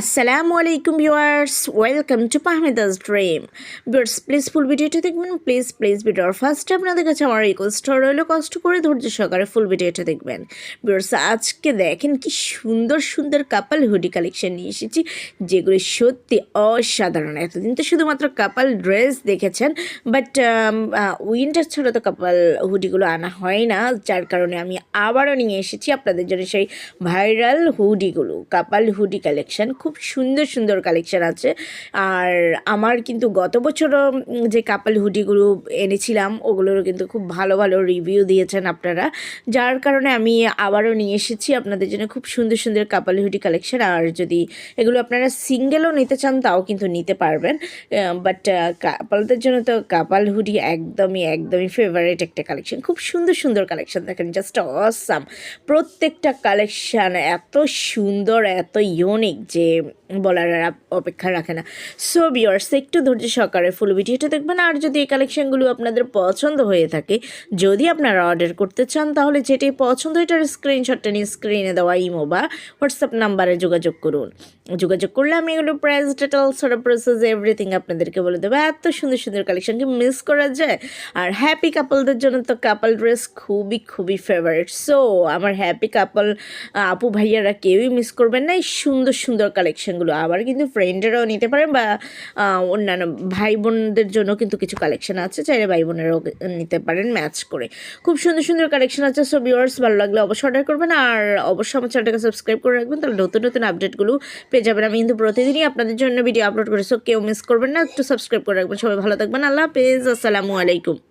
আসসালামু আলাইকুম viewers welcome to পাহমেদাস ড্রিম ভিউয়ার্স প্লিজ ফুল ভিডিওটা দেখবেন। প্লিজ প্লিজ ভিডিওর ফার্স্টে আপনাদের কাছে আমার রিকোয়েস্ট রইল। কষ্ট করে ধৈর্য সহকারে ফুল ভিডিওটা দেখবেন। ভিউয়ার্স আজকে দেখেন কি সুন্দর সুন্দর কাপাল হুডি কালেকশন নিয়ে এসেছি, যেগুলি সত্যি অসাধারণ। এতদিন তো শুধুমাত্র কাপাল ড্রেস দেখেছেন বাট উইন্টার ছাড়া তো কাপাল হুডিগুলো আনা হয় না, যার কারণে আমি আবারও নিয়ে এসেছি আপনাদের জন্য সেই ভাইরাল হুডিগুলো কাপাল হুডি কালেকশন খুব সুন্দর সুন্দর কালেকশান আছে। আর আমার কিন্তু গত বছরও যে কাপাল হুডিগুলো এনেছিলাম, ওগুলোরও কিন্তু খুব ভালো ভালো রিভিউ দিয়েছেন আপনারা। যার কারণে আমি আবারও নিয়ে এসেছি আপনাদের জন্য খুব সুন্দর সুন্দর কাপাল হুডি কালেকশন আর যদি এগুলো আপনারা সিঙ্গেলও নিতে চান, তাও কিন্তু নিতে পারবেন। বাট কাপালদের জন্য তো কাপাল হুডি একদমই একদমই ফেভারিট একটা কালেকশন খুব সুন্দর সুন্দর কালেকশন দেখেন জাস্ট অসাম প্রত্যেকটা কালেকশন এত সুন্দর, এত ইউনিক যে eh, বলার আর অপেক্ষা রাখে না। সো বিয়ার্স একটু ধৈর্য সহকারে ফুল ভিডিওটা দেখবেন। আর যদি এই কালেকশনগুলো আপনাদের পছন্দ হয়ে থাকে, যদি আপনারা অর্ডার করতে চান, তাহলে যেটাই পছন্দ, এটার স্ক্রিনশটটা নিয়ে স্ক্রিনে দেওয়া ইমো বা হোয়াটসঅ্যাপ নাম্বারে যোগাযোগ করুন। যোগাযোগ করলে আমি এগুলো প্রাইস ডিটেলস সব প্রসেস এভরিথিং আপনাদেরকে বলে দেবো। এত সুন্দর সুন্দর কালেকশনকে মিস করা যায়। আর হ্যাপি কাপলদের জন্য তো কাপল ড্রেস খুবই খুবই ফেভারিট সো আমার হ্যাপি কাপল আপু ভাইয়ারা কেউই মিস করবেন না। এই সুন্দর সুন্দর কালেকশনগুলো আবার কিন্তু ফ্রেন্ডেরাও নিতে পারেন বা অন্যান্য ভাই বোনদের জন্য কিন্তু কিছু কালেকশন আছে, চাইলে ভাই বোনেরাও নিতে পারেন ম্যাচ করে। খুব সুন্দর সুন্দর কালেকশন আছে সো ভিউয়ার্স ভালো লাগলে অবশ্যই অর্ডার করবেন। আর অবশ্যই আমার চ্যানেলটাকে সাবস্ক্রাইব করে রাখবেন, তাহলে নতুন নতুন আপডেটগুলো পেয়ে যাবেন আমি কিন্তু প্রতিদিনই আপনাদের জন্য ভিডিও আপলোড করি। সো কেউ মিস করবেন না, একটু সাবস্ক্রাইব করে রাখবেন। সবাই ভালো থাকবেন, আল্লাহ হাফেজ, আসসালামু আলাইকুম।